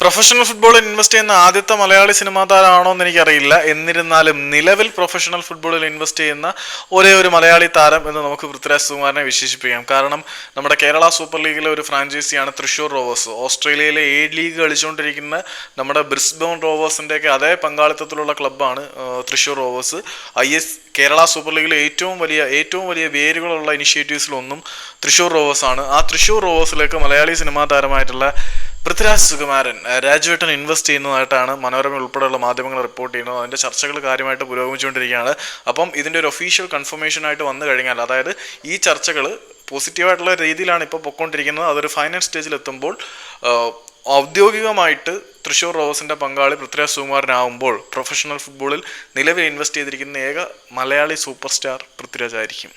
Professional ഫുട്ബോളിൽ invest ചെയ്യുന്ന ആദ്യത്തെ മലയാളി സിനിമാ താരമാണോ എന്ന് എനിക്കറിയില്ല. എന്നിരുന്നാലും നിലവിൽ പ്രൊഫഷണൽ ഫുട്ബോളിൽ ഇൻവെസ്റ്റ് ചെയ്യുന്ന ഒരേ ഒരു മലയാളി താരം എന്ന് നമുക്ക് പൃഥ്വിരാജ് സുകുമാരനെ വിശേഷിപ്പിക്കാം. കാരണം നമ്മുടെ കേരള സൂപ്പർ ലീഗിലെ ഒരു ഫ്രാഞ്ചൈസിയാണ് തൃശ്ശൂർ റോവേഴ്സ് ഓസ്ട്രേലിയയിലെ എ ലീഗ് കളിച്ചുകൊണ്ടിരിക്കുന്ന നമ്മുടെ ബ്രിസ്ബോൺ റോവേഴ്സിന്റെയൊക്കെ അതേ പങ്കാളിത്തത്തിലുള്ള ക്ലബ്ബാണ് Thrissur Rovers I S Kerala super ലീഗിലെ ഏറ്റവും വലിയ ഏറ്റവും വലിയ വേരുകളുള്ള ഇനിഷ്യേറ്റീവ്സിലൊന്നും തൃശ്ശൂർ റോവേഴ്സാണ് ആ തൃശ്ശൂർ റോവേഴ്സിലേക്ക് മലയാളി സിനിമാ താരമായിട്ടുള്ള പൃഥ്വിരാജ് സുകുമാരൻ രാജുവേട്ടൻ ഇൻവെസ്റ്റ് ചെയ്യുന്നതായിട്ടാണ് മനോരമ ഉൾപ്പെടെയുള്ള മാധ്യമങ്ങൾ റിപ്പോർട്ട് ചെയ്യുന്നത്. അതിന്റെ ചർച്ചകൾ കാര്യമായിട്ട് പുരോഗമിച്ചുകൊണ്ടിരിക്കുകയാണ്. അപ്പം ഇതിന്റെ ഒരു ഒഫീഷ്യൽ കൺഫർമേഷൻ ആയിട്ട് വന്നു കഴിഞ്ഞാൽ അതായത് ഈ ചർച്ചകൾ പോസിറ്റീവായിട്ടുള്ള രീതിയിലാണ് ഇപ്പോൾ പൊയ്ക്കൊണ്ടിരിക്കുന്നത് അതൊരു ഫൈനൽ സ്റ്റേജിൽ എത്തുമ്പോൾ ഔദ്യോഗികമായിട്ട് തൃശ്ശൂർ റോസിന്റെ പങ്കാളി പൃഥ്വിരാജ് സുകുമാരനാവുമ്പോൾ പ്രൊഫഷണൽ ഫുട്ബോളിൽ നിലവിൽ ഇൻവെസ്റ്റ് ചെയ്തിരിക്കുന്ന ഏക മലയാളി സൂപ്പർ സ്റ്റാർ പൃഥ്വിരാജ് ആയിരിക്കും.